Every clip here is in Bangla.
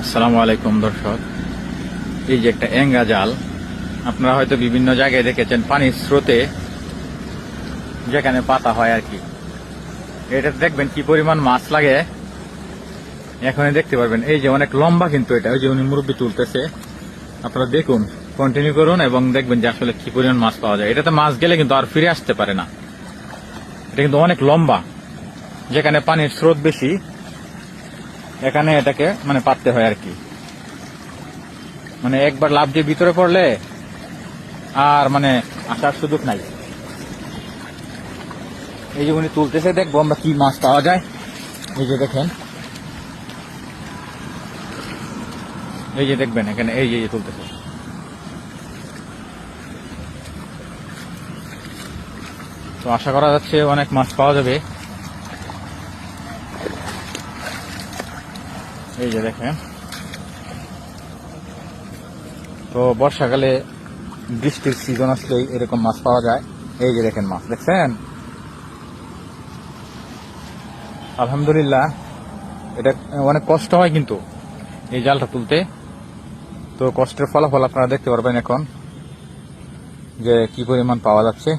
আসসালামু আলাইকুম, দর্শক। এই যে একটা এঙ্গা জাল, আপনারা হয়তো বিভিন্ন জায়গায় দেখেছেন, পানির স্রোতে যেখানে পাতা হয় আর কি। এটা দেখবেন কি পরিমাণ মাছ লাগে। এখনই দেখতে পারবেন। এই যে অনেক লম্বা কিন্তু এটা, ওই যে উনি মুরব্বী তুলতেছে। আপনারা দেখুন কন্টিনিউ করুন এবং দেখবেন যে আসলে কি পরিমাণ মাছ পাওয়া যায়। এটাতে মাছ গেলে কিন্তু আর ফিরে আসতে পারে না। এটা কিন্তু অনেক লম্বা। যেখানে পানির স্রোত বেশি এখানে এটাকে মানে পাততে হয় আর কি। মানে একবার লাভ দিয়ে ভিতরে পড়লে আর মানে আসার সুযোগ নাই। এই যে উনি তুলতেছে, দেখব আমরা কি মাছ পাওয়া যায়। এই যে দেখেন। এই যে দেখবেন, এখানে এই যে তুলতেছে। তো আশা করা যাচ্ছে অনেক মাছ পাওয়া যাবে। এই যে দেখেন। তো বর্ষাকালে বৃষ্টির সিজন আসলেই এরকম মাছ পাওয়া যায়। এই যে দেখেন মাছ, দেখছেন? আলহামদুলিল্লাহ, এটা অনেক কষ্ট হয় কিন্তু এই জালটা তুলতে। তো কষ্টের ফলাফল আপনারা দেখতে পারবেন এখন যে কি পরিমাণ পাওয়া যাচ্ছে।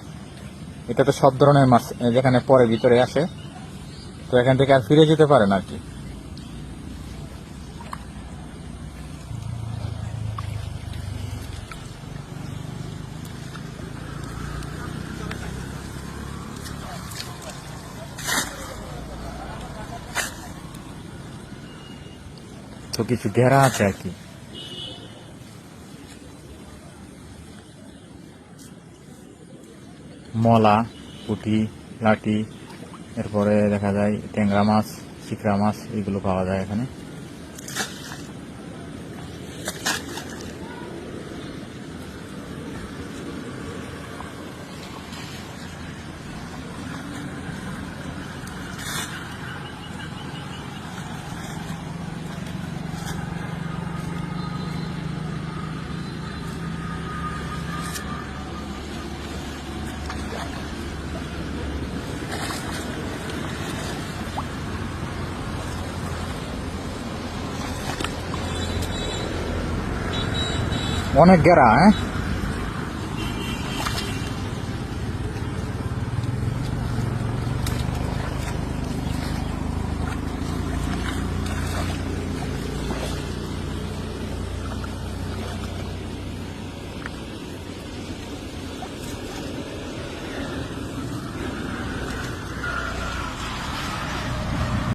এটা তো সব ধরনের মাছ, যেখানে পরে ভিতরে আসে। তো এখান থেকে আর ফিরে যেতে পারে না আর কি। তো কিছু ঘেরা আছে আর কি। মলা, পুঁটি, লাঠি, এরপরে দেখা যায় ট্যাংরা মাছ শিকরা মাছ, এগুলো পাওয়া যায় এখানে। অনেক ঘেরা হ্যাঁ